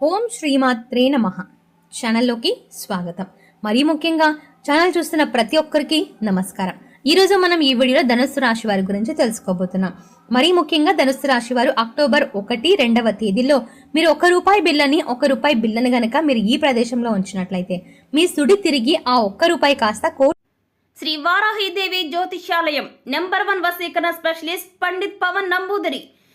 ఓం శ్రీమాత్రే నమ. ఛానల్లోకి స్వాగతం. మరీ ముఖ్యంగా ఛానల్ చూస్తున్న ప్రతి ఒక్కరికి నమస్కారం. ఈరోజు మనం ఈ వీడియోలో ధనుస్సు రాశి వారి గురించి తెలుసుకోబోతున్నాం. మరీ ముఖ్యంగా ధనుస్సు రాశి వారు అక్టోబర్ ఒకటి రెండవ తేదీలో మీరు ఒక రూపాయి బిల్లని ఒక రూపాయి బిల్లని గనక మీరు ఈ ప్రదేశంలో ఉంచినట్లయితే మీ సుడి తిరిగి ఆ ఒక్క రూపాయి కాస్త కో శ్రీ వారాహిదేవి జ్యోతిష్యాలయం నెంబర్ వన్ వసీకరణ స్పెషలిస్ట్ పండిత్ పవన్ నంబూదరి.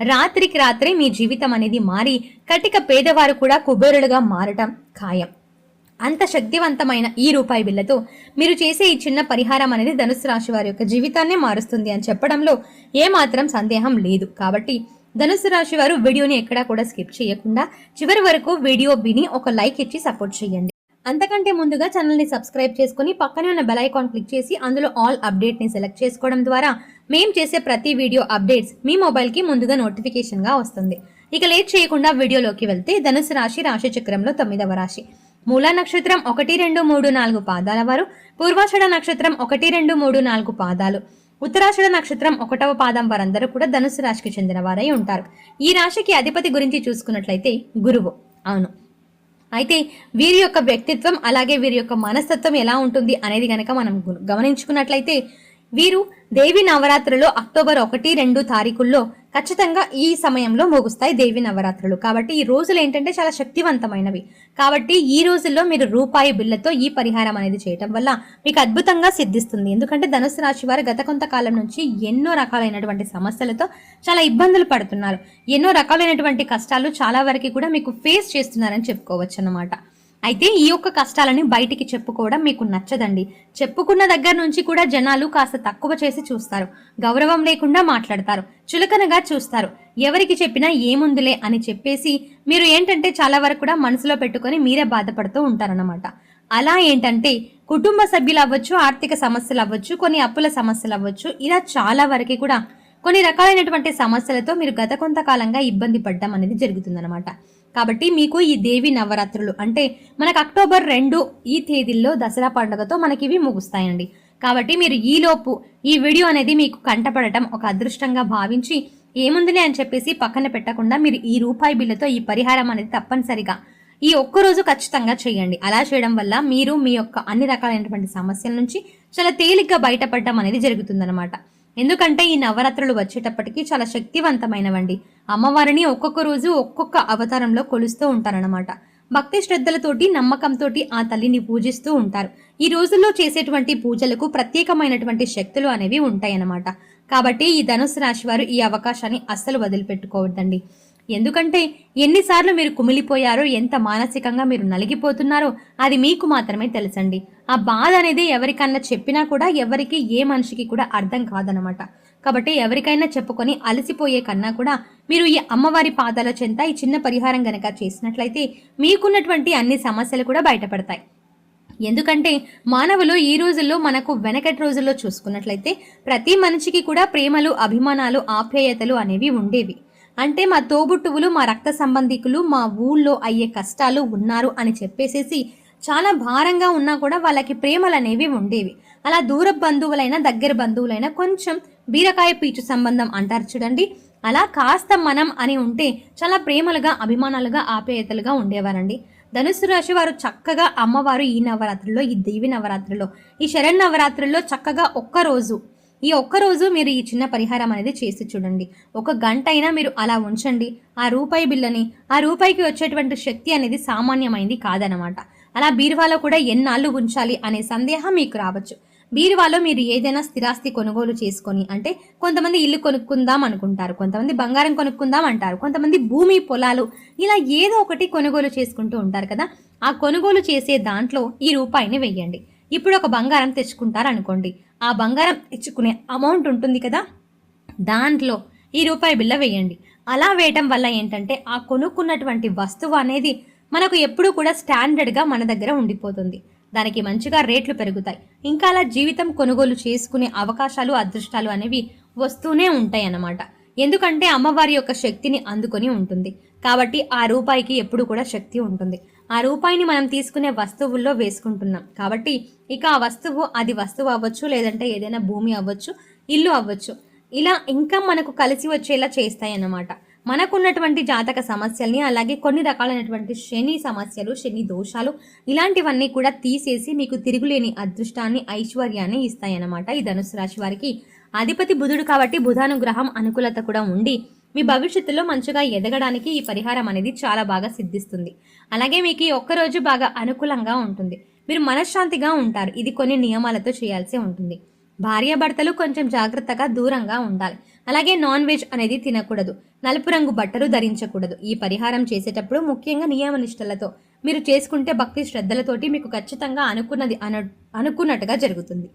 రాత్రికి రాత్రే మీ జీవితం అనేది మారి కటిక పేదవారు కూడా కుబేరులుగా మారటం ఖాయం. అంత శక్తివంతమైన ఈ రూపాయి బిల్లతో మీరు చేసే ఈ చిన్న పరిహారం అనేది ధనుసు రాశి వారి యొక్క జీవితాన్నే మారుస్తుంది అని చెప్పడంలో ఏమాత్రం సందేహం లేదు. కాబట్టి ధనుసు రాశి వారు వీడియోని ఎక్కడా కూడా స్కిప్ చేయకుండా చివరి వరకు వీడియో విని ఒక లైక్ ఇచ్చి సపోర్ట్ చేయండి. అంతకంటే ముందుగా ఛానల్ని సబ్స్క్రైబ్ చేసుకుని పక్కనే ఉన్న బెల్ ఐకాన్ క్లిక్ చేసి అందులో ఆల్ అప్డేట్ని సెలెక్ట్ చేసుకోవడం ద్వారా మేం చేసే ప్రతి వీడియో అప్డేట్స్ మీ మొబైల్కి ముందుగా నోటిఫికేషన్గా వస్తుంది. ఇక లేట్ చేయకుండా వీడియోలోకి వెళ్తే ధనుసు రాశి రాశి చక్రంలో తొమ్మిదవ రాశి. మూలా నక్షత్రం ఒకటి రెండు మూడు నాలుగు పాదాల వారు. పూర్వాషడ నక్షత్రం ఒకటి రెండు మూడు నాలుగు పాదాలు. ఉత్తరాషడ నక్షత్రం ఒకటవ పాదం వారందరూ కూడా ధనుసు రాశికి చెందిన వారై ఉంటారు. ఈ రాశికి అధిపతి గురించి చూసుకున్నట్లయితే గురువు. అవును. అయితే వీరి యొక్క వ్యక్తిత్వం అలాగే వీరి యొక్క మనస్తత్వం ఎలా ఉంటుంది అనేది గనక మనం గమనించుకున్నట్లయితే వీరు దేవి నవరాత్రులు అక్టోబర్ ఒకటి రెండు తారీఖుల్లో ఖచ్చితంగా ఈ సమయంలో ముగుస్తాయి దేవి నవరాత్రులు. కాబట్టి ఈ రోజులు ఏంటంటే చాలా శక్తివంతమైనవి. కాబట్టి ఈ రోజుల్లో మీరు రూపాయి బిల్లతో ఈ పరిహారం అనేది చేయటం వల్ల మీకు అద్భుతంగా సిద్ధిస్తుంది. ఎందుకంటే ధనుసు రాశి వారు గత కొంతకాలం నుంచి ఎన్నో రకాలైనటువంటి సమస్యలతో చాలా ఇబ్బందులు పడుతున్నారు. ఎన్నో రకాలైనటువంటి కష్టాలు చాలా వరకు కూడా మీకు ఫేస్ చేస్తున్నారని చెప్పుకోవచ్చు అన్నమాట అయితే ఈ యొక్క కష్టాలని బయటికి చెప్పుకోవడం మీకు నచ్చదండి. చెప్పుకున్న దగ్గర నుంచి కూడా జనాలు కాస్త తక్కువ చేసి చూస్తారు. గౌరవం లేకుండా మాట్లాడతారు. చులకనగా చూస్తారు. ఎవరికి చెప్పినా ఏముందిలే అని చెప్పేసి మీరు ఏంటంటే చాలా వరకు కూడా మనసులో పెట్టుకొని మీరే బాధపడుతూ ఉంటారన్నమాట. అలా ఏంటంటే కుటుంబ సభ్యులు అవ్వచ్చు ఆర్థిక సమస్యలు అవ్వచ్చు కొన్ని అప్పుల సమస్యలు అవ్వచ్చు ఇలా చాలా వరకు కూడా కొన్ని రకాలైనటువంటి సమస్యలతో మీరు గత కొంతకాలంగా ఇబ్బంది పడడం అనేది జరుగుతుందన్నమాట. కాబట్టి మీకు ఈ దేవి నవరాత్రులు అంటే మనకు అక్టోబర్ రెండు ఈ తేదీల్లో దసరా పండుగతో మనకి ఇవి ముగుస్తాయండి. కాబట్టి మీరు ఈలోపు ఈ వీడియో అనేది మీకు కంటపడటం ఒక అదృష్టంగా భావించి ఏముందిలే అని చెప్పేసి పక్కన పెట్టకుండా మీరు ఈ రూపాయి బిల్లుతో ఈ పరిహారం అనేది తప్పనిసరిగా ఈ ఒక్క రోజు ఖచ్చితంగా చేయండి. అలా చేయడం వల్ల మీరు మీ యొక్క అన్ని రకాలైనటువంటి సమస్యల నుంచి చాలా తేలిగ్గా బయటపడడం అనేది జరుగుతుందన్నమాట. ఎందుకంటే ఈ నవరాత్రులు వచ్చేటప్పటికి చాలా శక్తివంతమైనవండి. అమ్మవారిని ఒక్కొక్క రోజు ఒక్కొక్క అవతారంలో కొలుస్తూ ఉంటారన్నమాట. భక్తి శ్రద్ధలతోటి నమ్మకంతోటి ఆ తల్లిని పూజిస్తూ ఉంటారు. ఈ రోజుల్లో చేసేటువంటి పూజలకు ప్రత్యేకమైనటువంటి శక్తులు అనేవి ఉంటాయన్నమాట. కాబట్టి ఈ ధనుసు రాశి వారు ఈ అవకాశాన్ని అస్సలు వదిలిపెట్టుకోవద్దండి. ఎందుకంటే ఎన్నిసార్లు మీరు కుమిలిపోయారో ఎంత మానసికంగా మీరు నలిగిపోతున్నారో అది మీకు మాత్రమే తెలుసండి. ఆ బాధ అనేది ఎవరికన్నా చెప్పినా కూడా ఎవరికి ఏ మనిషికి కూడా అర్థం కాదనమాట. కాబట్టి ఎవరికైనా చెప్పుకొని అలసిపోయే కన్నా కూడా మీరు ఈ అమ్మవారి పాదాల చెంత ఈ చిన్న పరిహారం గనక చేసినట్లయితే మీకున్నటువంటి అన్ని సమస్యలు కూడా బయటపడతాయి. ఎందుకంటే మానవులు ఈ రోజుల్లో మనకు వెనకటి రోజుల్లో చూసుకున్నట్లయితే ప్రతి మనిషికి కూడా ప్రేమలు అభిమానాలు ఆప్యాయతలు అనేవి ఉండేవి. అంటే మా తోబుట్టువులు మా రక్త సంబంధికులు మా ఊళ్ళో అయ్యే కష్టాలు ఉన్నారు అని చెప్పేసేసి చాలా భారంగా ఉన్నా కూడా వాళ్ళకి ప్రేమలు అనేవి ఉండేవి. అలా దూర బంధువులైనా దగ్గర బంధువులైనా కొంచెం బీరకాయ పీచు సంబంధం అంటారు చూడండి. అలా కాస్త మనం అని ఉంటే చాలా ప్రేమలుగా అభిమానాలుగా ఆప్యాయతలుగా ఉండేవారండి. ధనుసు రాశి వారు చక్కగా అమ్మవారు ఈ నవరాత్రిలో ఈ దేవి నవరాత్రిలో ఈ శరణ్ నవరాత్రుల్లో చక్కగా ఒక్క రోజు ఈ ఒక్క రోజు మీరు ఈ చిన్న పరిహారం అనేది చేసి చూడండి. ఒక గంట అయినా మీరు అలా ఉంచండి. ఆ రూపాయి బిల్లని ఆ రూపాయికి వచ్చేటువంటి శక్తి అనేది సామాన్యమైంది కాదనమాట అలా బీరువాలో కూడా ఎన్నాళ్ళు ఉంచాలి అనే సందేహం మీకు రావచ్చు. బీరువాలో మీరు ఏదైనా స్థిరాస్తి కొనుగోలు చేసుకొని అంటే కొంతమంది ఇల్లు కొనుక్కుందాం అనుకుంటారు కొంతమంది బంగారం కొనుక్కుందాం అంటారు కొంతమంది భూమి పొలాలు ఇలా ఏదో ఒకటి కొనుగోలు చేసుకుంటూ ఉంటారు కదా. ఆ కొనుగోలు చేసే దాంట్లో ఈ రూపాయిని వెయ్యండి. ఇప్పుడు ఒక బంగారం తెచ్చుకుంటారు అనుకోండి ఆ బంగారం తెచ్చుకునే అమౌంట్ ఉంటుంది కదా? దాంట్లో ఈ రూపాయి బిల్ల వేయండి. అలా వేయటం వల్ల ఏంటంటే ఆ కొనుక్కున్నటువంటి వస్తువు అనేది మనకు ఎప్పుడూ కూడా స్టాండర్డ్గా మన దగ్గర ఉండిపోతుంది. దానికి మంచిగా రేట్లు పెరుగుతాయి. ఇంకా అలా జీవితం కొనుగోలు చేసుకునే అవకాశాలు అదృష్టాలు అనేవి వస్తూనే ఉంటాయి అన్నమాట ఎందుకంటే అమ్మవారి యొక్క శక్తిని అందుకొని ఉంటుంది. కాబట్టి ఆ రూపాయికి ఎప్పుడు కూడా శక్తి ఉంటుంది. ఆ రూపాయిని మనం తీసుకునే వస్తువుల్లో వేసుకుంటున్నాం. కాబట్టి ఇక ఆ వస్తువు అది వస్తువు అవ్వచ్చు లేదంటే ఏదైనా భూమి అవ్వచ్చు ఇల్లు అవ్వచ్చు. ఇలా ఇంకా మనకు కలిసి వచ్చేలా చేస్తాయి అన్నమాట మనకున్నటువంటి జాతక సమస్యల్ని అలాగే కొన్ని రకాలైనటువంటి శని సమస్యలు శని దోషాలు ఇలాంటివన్నీ కూడా తీసేసి మీకు తిరుగులేని అదృష్టాన్ని ఐశ్వర్యాన్ని ఇస్తాయన్నమాట ఈ ధనుసు రాశి వారికి. అధిపతి బుధుడు కాబట్టి బుధానుగ్రహం అనుకూలత కూడా ఉండి మీ భవిష్యత్తులో మంచిగా ఎదగడానికి ఈ పరిహారం అనేది చాలా బాగా సిద్ధిస్తుంది. అలాగే మీకు ఈ ఒక్కరోజు బాగా అనుకూలంగా ఉంటుంది. మీరు మనశ్శాంతిగా ఉంటారు. ఇది కొన్ని నియమాలతో చేయాల్సి ఉంటుంది. భార్యాభర్తలు కొంచెం జాగ్రత్తగా దూరంగా ఉండాలి. అలాగే నాన్ వెజ్ అనేది తినకూడదు. నలుపు రంగు బట్టలు ధరించకూడదు. ఈ పరిహారం చేసేటప్పుడు ముఖ్యంగా నియమనిష్టలతో మీరు చేసుకుంటే భక్తి శ్రద్ధలతోటి మీకు ఖచ్చితంగా అనుకున్నది అన అనుకున్నట్టుగా జరుగుతుంది.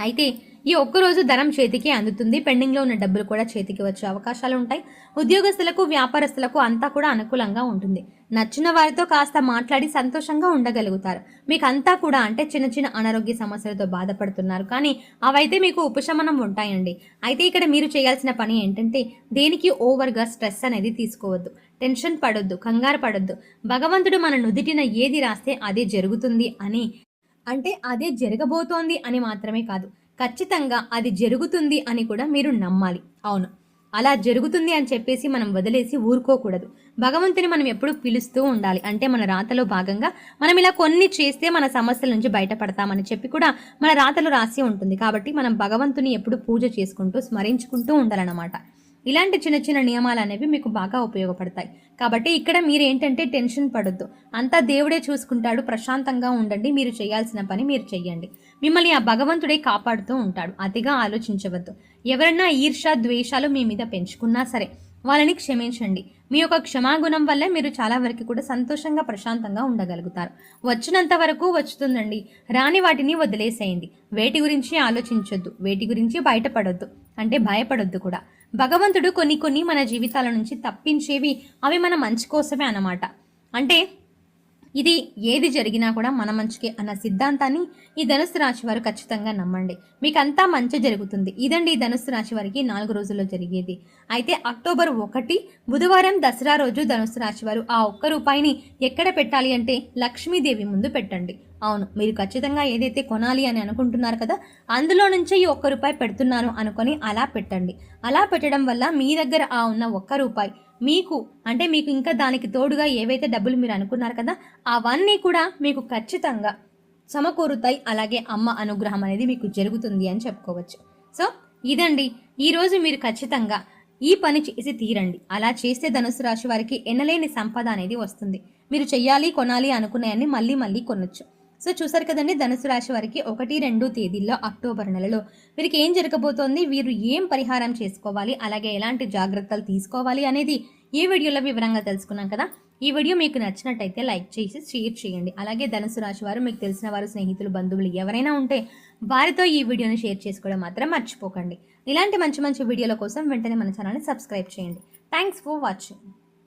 అయితే ఈ ఒక్కరోజు ధనం చేతికి అందుతుంది. పెండింగ్లో ఉన్న డబ్బులు కూడా చేతికి వచ్చే అవకాశాలు ఉంటాయి. ఉద్యోగస్తులకు వ్యాపారస్తులకు అంతా కూడా అనుకూలంగా ఉంటుంది. నచ్చిన వారితో కాస్త మాట్లాడి సంతోషంగా ఉండగలుగుతారు. మీకు అంతా కూడా అంటే చిన్న చిన్న అనారోగ్య సమస్యలతో బాధపడుతున్నారు. కానీ అవైతే మీకు ఉపశమనం ఉంటాయండి. అయితే ఇక్కడ మీరు చేయాల్సిన పని ఏంటంటే దేనికి ఓవర్గా స్ట్రెస్ అనేది తీసుకోవద్దు. టెన్షన్ పడొద్దు కంగారు పడొద్దు. భగవంతుడు మన నుదిటిన ఏది రాస్తే అదే జరుగుతుంది అని అంటే అదే జరగబోతోంది అని మాత్రమే కాదు. ఖచ్చితంగా అది జరుగుతుంది అని కూడా మీరు నమ్మాలి. అవును. అలా జరుగుతుంది అని చెప్పేసి మనం వదిలేసి ఊరుకోకూడదు. భగవంతుని మనం ఎప్పుడు పిలుస్తూ ఉండాలి. అంటే మన రాతలో భాగంగా మనం ఇలా కొన్ని చేస్తే మన సమస్యల నుంచి బయటపడతామని చెప్పి కూడా మన రాతలో రాసి ఉంటుంది. కాబట్టి మనం భగవంతుని ఎప్పుడు పూజ చేసుకుంటూ స్మరించుకుంటూ ఉండాలన్నమాట. ఇలాంటి చిన్న చిన్న నియమాలు అనేవి మీకు బాగా ఉపయోగపడతాయి. కాబట్టి ఇక్కడ మీరు ఏంటంటే టెన్షన్ పడొద్దు. అంతా దేవుడే చూసుకుంటాడు. ప్రశాంతంగా ఉండండి. మీరు చేయాల్సిన పని మీరు చెయ్యండి. మిమ్మల్ని ఆ భగవంతుడే కాపాడుతూ ఉంటాడు. అతిగా ఆలోచించవద్దు. ఎవరన్నా ఈర్ష ద్వేషాలు మీ మీద పెంచుకున్నా సరే వాళ్ళని క్షమించండి. మీ యొక్క క్షమాగుణం వల్ల మీరు చాలా వరకు కూడా సంతోషంగా ప్రశాంతంగా ఉండగలుగుతారు. వచ్చినంత వరకు వచ్చుతుందండి. రాని వాటిని వదిలేసేయండి. వేటి గురించి ఆలోచించొద్దు. వేటి గురించి బయటపడొద్దు. అంటే భయపడొద్దు కూడా. భగవంతుడు కొన్ని కొన్ని మన జీవితాల నుంచి తప్పించేవి అవి మన మంచి కోసమే అన్నమాట. అంటే ఇది ఏది జరిగినా కూడా మన మంచికే అన్న సిద్ధాంతాన్ని ఈ ధనుసు రాశి వారు ఖచ్చితంగా నమ్మండి. మీకు అంతా మంచి జరుగుతుంది. ఇదండి ఈ ధనుసు రాశి వారికి నాలుగు రోజుల్లో జరిగేది. అయితే అక్టోబర్ ఒకటి బుధవారం దసరా రోజు ధనుసు రాశి వారు ఆ ఒక్క రూపాయిని ఎక్కడ పెట్టాలి అంటే లక్ష్మీదేవి ముందు పెట్టండి. అవును మీరు ఖచ్చితంగా ఏదైతే కొనాలి అని అనుకుంటున్నారు కదా అందులో నుంచే ఈ ఒక్క రూపాయి పెడుతున్నాను అనుకొని అలా పెట్టండి. అలా పెట్టడం వల్ల మీ దగ్గర ఆ ఉన్న ఒక్క రూపాయి మీకు అంటే మీకు ఇంకా దానికి తోడుగా ఏవైతే డబ్బులు మీరు అనుకున్నారు కదా అవన్నీ కూడా మీకు ఖచ్చితంగా సమకూరుతాయి. అలాగే అమ్మ అనుగ్రహం అనేది మీకు జరుగుతుంది అని చెప్పుకోవచ్చు. సో ఇదండి. ఈరోజు మీరు ఖచ్చితంగా ఈ పని చేసి తీరండి. అలా చేస్తే ధనుసు రాశి వారికి ఎనలేని సంపద అనేది వస్తుంది. మీరు చెయ్యాలి కొనాలి అనుకున్నాయన్ని మళ్ళీ మళ్ళీ కొనొచ్చు. సో చూసారు కదండి ధనుసు రాశి వారికి ఒకటి రెండు తేదీల్లో అక్టోబర్ నెలలో వీరికి ఏం జరగబోతోంది వీరు ఏం పరిహారం చేసుకోవాలి అలాగే ఎలాంటి జాగ్రత్తలు తీసుకోవాలి అనేది ఈ వీడియోలో వివరంగా తెలుసుకున్నాం కదా. ఈ వీడియో మీకు నచ్చినట్టయితే లైక్ చేసి షేర్ చేయండి. అలాగే ధనుసు రాశి వారు మీకు తెలిసిన వారు స్నేహితులు బంధువులు ఎవరైనా ఉంటే వారితో ఈ వీడియోని షేర్ చేసుకోవడం మాత్రం మర్చిపోకండి. ఇలాంటి మంచి మంచి వీడియోల కోసం వెంటనే మన ఛానల్ని సబ్స్క్రైబ్ చేయండి. Thanks for watching.